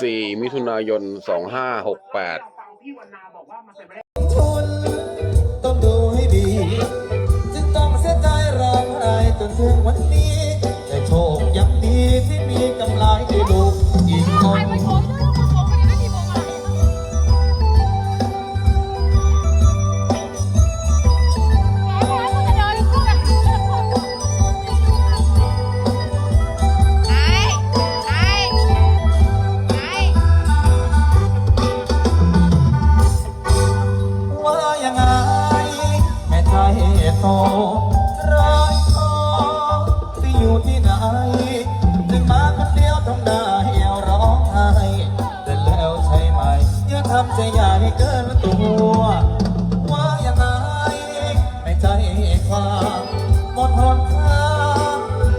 สี่มิถุนายนสองห้าหกแปด รอยคอที่อยู่ที่ไหนถึงมาคนเดียวต้องได้เอาร้องไห้แต่แล้วใช่ไหมอย่าทำใจใหญ่เกินตัว ว่าอย่างไรไม่ใจความหมดหนทาง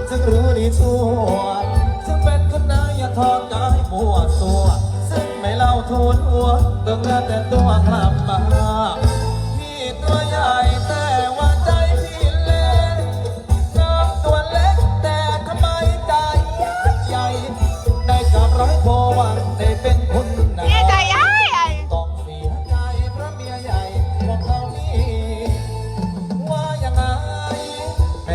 จะรู้ดีชั่วจะเป็นคนไหนอย่าทอดกายมัวตัว ซึ่งไม่เล่าทุนหัวต้องเลือแต่ตัวกลับมา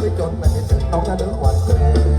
ไม่จนมัไม่ถึงต้องกาหน้าเนื้อขวัญ